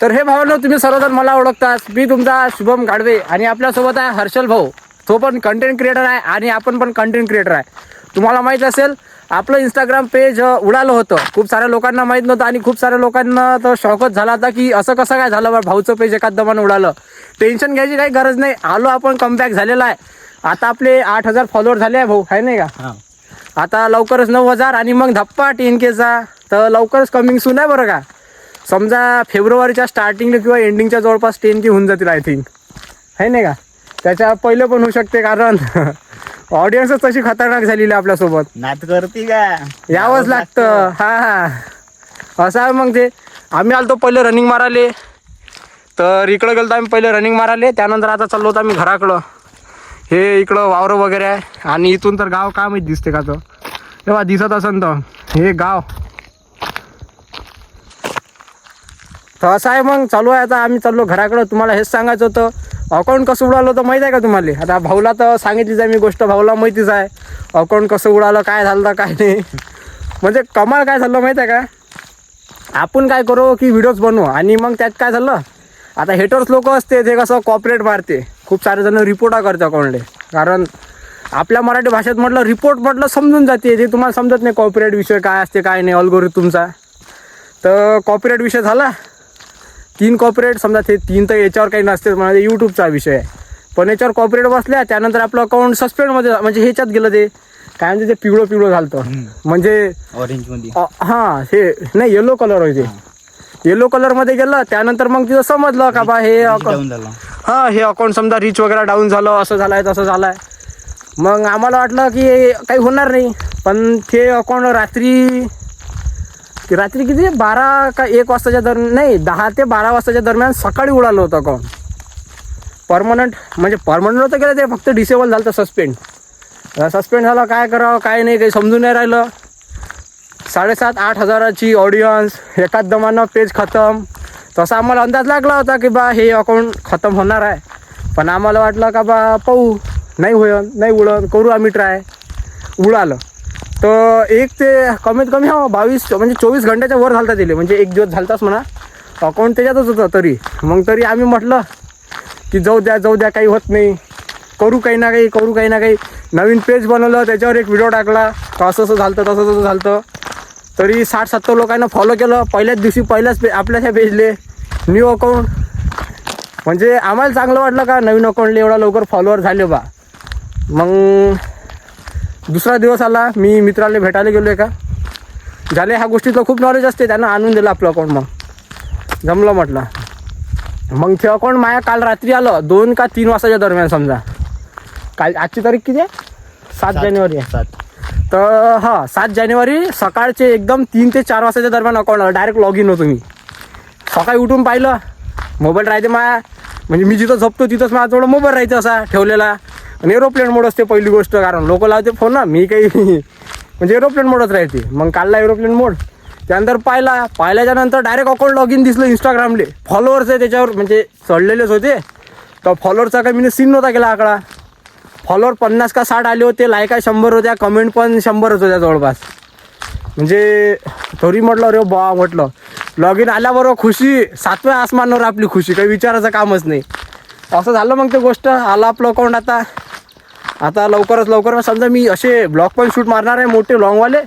तर हे भावांनो तुम्ही सर्वजण मला ओळखतात मी तुमचा शुभम गाडवे आणि आपल्यासोबत आहे हर्षल भाऊ. तो पण कंटेंट क्रिएटर आहे आणि आपण पण कंटेंट क्रिएटर आहे. तुम्हाला माहीत असेल आपलं इंस्टाग्राम पेज उडालं होतं. खूप साऱ्या लोकांना माहीत नव्हतं आणि खूप साऱ्या लोकांना तर शॉकच झाला होता की असं कसं काय झालं बा भाऊचं पेज एकाच दमानं उडालं. टेन्शन घ्यायची काही गरज नाही. आलो आपण कमबॅक झालेला आहे. आता आपले आठ हजार फॉलोअर झाले आहे भाऊ आहे नाही का? आता लवकरच नऊ हजार आणि मग धप्पा टेन केचा तर लवकरच कमिंग सून आहे बरं का? समजा फेब्रुवारीच्या स्टार्टिंगला किंवा एंडिंगच्या जवळपास टेन की होऊन जातील आय थिंक आहे नाही का? त्याच्या पहिले पण होऊ शकते कारण ऑडियन्सच तशी खतरनाक झालेली आहे आपल्यासोबत. नात करते का? यावंच लागतं. हा हा. असं आहे मग ते. आम्ही आलतो पहिले रनिंग माराले तर इकडं गेलो आम्ही पहिले रनिंग माराले त्यानंतर आता चाललो होतो आम्ही घराकडं. हे इकडं वावरं वगैरे आहे. आणि इथून तर गाव काय माहिती दिसते का तो? तेव्हा दिसत असन तर हे गाव. तर असं आहे मग चालू आहे आता. आम्ही चाललो घराकडं. तुम्हाला हेच सांगायचं होतं. अकाउंट कसं उडालं होतं माहीत आहे का तुम्हाला? आता भाऊला तर सांगितलीच आहे मी गोष्ट. भाऊला माहितीच आहे. अकाउंट कसं उडालं काय झालं काय नाही. म्हणजे कमाल काय झालं माहीत आहे का? आपण काय करू की व्हिडिओज बनवू. आणि मग त्यात काय झालं? आता हेटर्स लोक असते ते कसं कॉपरेट मारते. खूप सारे जण रिपोर्टा करते अकाउंटले कारण आपल्या मराठी भाषेत म्हटलं रिपोर्ट म्हटलं समजून जाते. जे तुम्हाला समजत नाही कॉपरेट विषय काय असते काय नाही अल्गोरिथमचा तुमचा तर कॉपरेट विषय झाला. तीन कॉपरेट समजा ते तीन तर याच्यावर काही नसते म्हणजे यूट्यूबचा विषय आहे. पण याच्यावर कॉपरेट बसल्या त्यानंतर आपलं अकाउंट सस्पेंडमध्ये म्हणजे ह्याच्यात गेलं ते. काय म्हणते ते पिवळं पिवळं झालं म्हणजे ऑरेंजमध्ये. हा हे नाही येलो कलर होते येलो कलरमध्ये गेलं त्यानंतर मग तिथं समजलं का बा हे अकाउंट हा हे अकाउंट समजा रिच वगैरे डाऊन झालं असं झालंय तसं झालंय. मग आम्हाला वाटलं की काही होणार नाही. पण ते अकाउंट रात्री की रात्री किती? बारा का एक वाजताच्या दरम्यान नाही दहा ते बारा वाजताच्या दरम्यान सकाळी उडालं होतं अकाउंट परमनंट म्हणजे परमनंट होतं गेलं ते फक्त डिसेबल झालं होतं सस्पेंड सस्पेंड झालं काय करावं काय नाही काही समजून नाही राहिलं. साडेसात आठ हजाराची ऑडियन्स एकाच दमानं पेज खतम. तसा आम्हाला अंदाज लागला होता की बा हे अकाउंट खतम होणार आहे. पण आम्हाला वाटलं का बा पाहू. नाही होय नाही उडन करू आम्ही ट्राय उडालं. तर एक ते कमीत कमी हा बावीस म्हणजे चोवीस घंट्याच्या वर झालता दिले म्हणजे एक दिवस झालताच म्हणा. अकाउंट त्याच्यातच होतं तरी. मग तरी आम्ही म्हटलं की जाऊ द्या जाऊ द्या काही होत नाही. करू काही ना काही करू काही ना काही. नवीन पेज बनवलं त्याच्यावर एक व्हिडिओ टाकला. असं असं झालं तसं तसं झालं तरी साठ सत्तर लोकांना फॉलो केलं. पहिल्याच दिवशी पहिल्याच पे आपल्या ह्या पेजले न्यू अकाउंट म्हणजे आम्हाला चांगलं वाटलं का नवीन अकाउंटले एवढा लवकर फॉलोअर झाले बा. मग दुसरा दिवस आला मी मित्राला भेटायला गेलो का? झाले ह्या गोष्टीचं खूप नॉलेज असते त्यानं आणून दिलं आपलं अकाउंट मग. जमलं म्हटलं. मग ते अकाउंट माया काल रात्री आलं दोन का तीन वाजताच्या दरम्यान समजा. काल आजची तारीख किती आहे? सात जानेवारी आहे. सात. तर हा सात जानेवारी सकाळचे एकदम तीन ते चार वाजताच्या दरम्यान अकाउंट आलं डायरेक्ट लॉग इन होतो मी. सकाळी उठून पाहिलं मोबाईल राहते माया म्हणजे मी जिथं झोपतो तिथंच माझा थोडं मोबाईल राहते असा ठेवलेला. आणि एरोप्लेन मोड असते पहिली गोष्ट कारण लोक लावते फोन ना मी काही म्हणजे एरोप्लेन मोडच राहते. मग काढला एरोप्लेन मोड त्यानंतर पाहिला. पाहिल्याच्या नंतर डायरेक्ट अकाउंट लॉग इन दिसलं इंस्टाग्रामले फॉलोअर्स आहे त्याच्यावर म्हणजे चढलेलेच होते. तर फॉलोअरचा काही म्हणजे मी सीन नव्हता केला आकडा. फॉलोअर पन्नास का साठ आले होते लायका शंभर होत्या कमेंट पण शंभरच होत्या जवळपास. म्हणजे तरी म्हटलं अरे बा म्हटलं. लॉग इन आल्याबरोबर खुशी सातव्या आसमानावर आपली खुशी काही विचारायचं कामच नाही. असं झालं मग ते गोष्ट आलं आपलं अकाउंट आता. आता लवकरच लवकर समजा मी असे ब्लॉग पण शूट मारणार आहे मोठे लॉंगवाले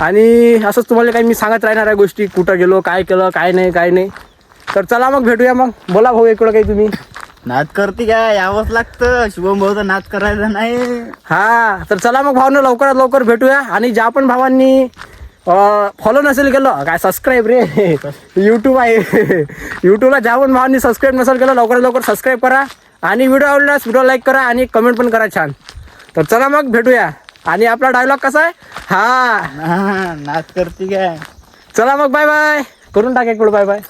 आणि असंच तुम्हाला काही मी सांगत राहणार आहे गोष्टी कुठं गेलो काय केलं काय नाही काय नाही. तर चला मग भेटूया मग. बोला भाऊ इकडं काही तुम्ही. नात करते का? यावंच लागतं. शुभम भाऊ तर नात करायचा नाही. हा तर चला मग भावांनो लवकरात लवकर भेटूया. आणि ज्या पण भावांनी फॉलो नसेल केलं काय सबस्क्राईब रे? यूट्यूब आहे. यूट्यूबला ज्या पण भावांनी सबस्क्राईब नसेल केलं लवकरात लवकर सबस्क्राईब करा. आणि व्हिडिओ आवडल्यास व्हिडिओ लाईक करा आणि कमेंट पण करा छान. तर चला मग भेटूया. आणि आपला डायलॉग कसा आहे? हा. नात करते काय? चला मग बाय बाय करून टाक एक बाय बाय